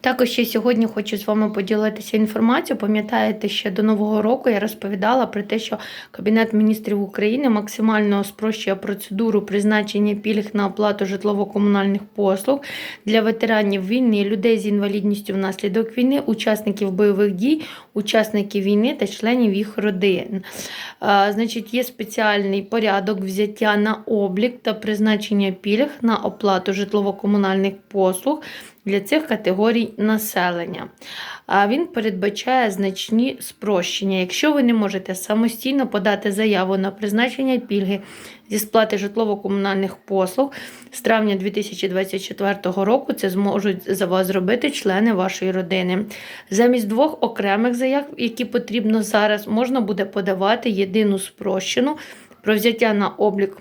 Також ще сьогодні хочу з вами поділитися інформацією. Пам'ятаєте, ще до нового року я розповідала про те, що Кабінет міністрів України максимально спрощує процедуру призначення пільг на оплату житлово-комунальних послуг для ветеранів війни, людей з інвалідністю внаслідок війни, учасників бойових дій, учасників війни та членів їх родин. Значить, є спеціальний порядок взяття на облік та призначення пільг на оплату житлово-комунальних послуг для цих категорій населення. А Він передбачає значні спрощення. Якщо ви не можете самостійно подати заяву на призначення пільги зі сплати житлово-комунальних послуг з травня 2024 року, це зможуть за вас зробити члени вашої родини. Замість двох окремих заяв, які потрібно зараз, можна буде подавати єдину спрощену про взяття на облік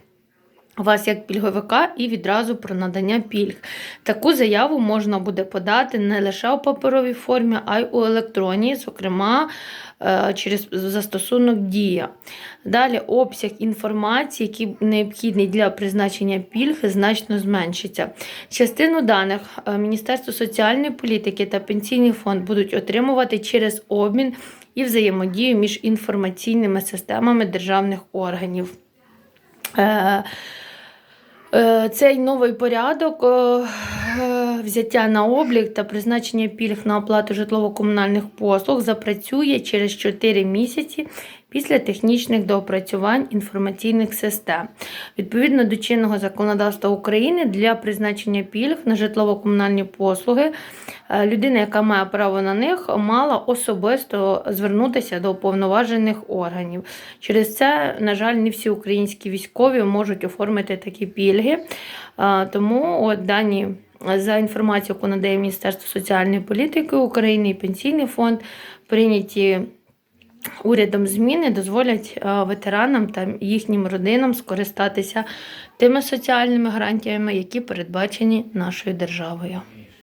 вас як пільговика і відразу про надання пільг. Таку заяву можна буде подати не лише у паперовій формі, а й у електронній, зокрема е, через застосунок Дія. Далі обсяг інформації, який необхідний для призначення пільг, значно зменшиться. Частину даних е, Міністерство соціальної політики та Пенсійний фонд будуть отримувати через обмін і взаємодію між інформаційними системами державних органів. Е, Цей новий порядок е, е, взяття на облік та призначення пільг на оплату житлово-комунальних послуг запрацює через 4 місяці після технічних доопрацювань інформаційних систем. Відповідно до чинного законодавства України для призначення пільг на житлово-комунальні послуги е, людина, яка має право на них, мала особисто звернутися до уповноважених органів. Через це, на жаль, не всі українські військові можуть оформити такі пільги. Е, Тому от дані. За інформацією, яку надає Міністерство соціальної політики України і Пенсійний фонд, прийняті урядом зміни дозволять е, ветеранам та їхнім родинам скористатися тими соціальними гарантіями, які передбачені нашою державою.